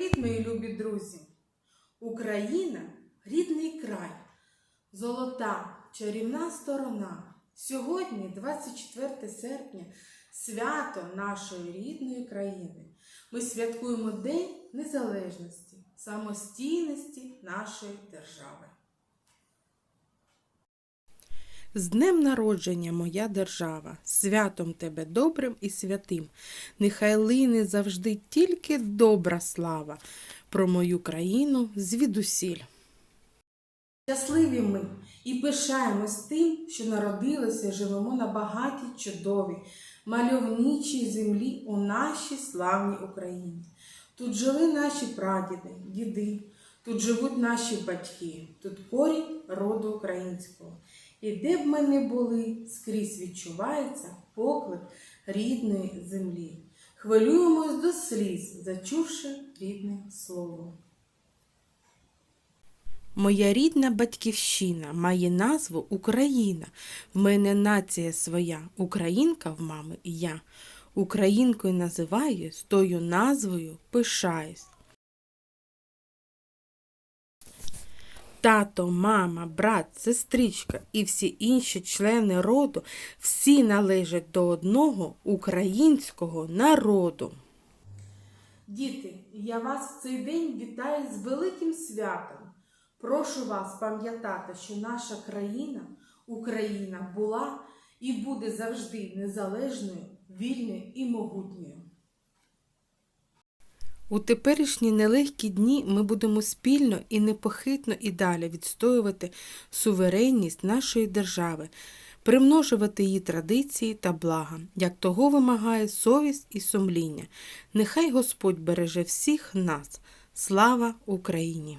Привіт, мої любі друзі! Україна рідний край, золота чарівна сторона. Сьогодні, 24 серпня, свято нашої рідної країни. Ми святкуємо День Незалежності, самостійності нашої держави. З днем народження, моя держава, святом тебе добрим і святим. Нехай лине завжди тільки добра слава про мою країну звідусіль. Щасливі ми і пишаємось тим, що народилися живемо на багатій, чудовій, мальовничій землі у нашій славній Україні. Тут жили наші прадіди, діди, тут живуть наші батьки, тут корінь роду українського. І де б ми не були, скрізь відчувається поклик рідної землі. Хвилюємось до сліз, зачувши рідне слово. Моя рідна батьківщина має назву Україна. В мене нація своя, українка в мами і я. Українкою називаю, з тою назвою пишаюсь. Тато, мама, брат, сестричка і всі інші члени роду всі належать до одного українського народу. Діти, я вас в цей день вітаю з великим святом. Прошу вас пам'ятати, що наша країна, Україна, була і буде завжди незалежною, вільною і могутньою. У теперішні нелегкі дні ми будемо спільно і непохитно і далі відстоювати суверенність нашої держави, примножувати її традиції та блага, як того вимагає совість і сумління. Нехай Господь береже всіх нас. Слава Україні!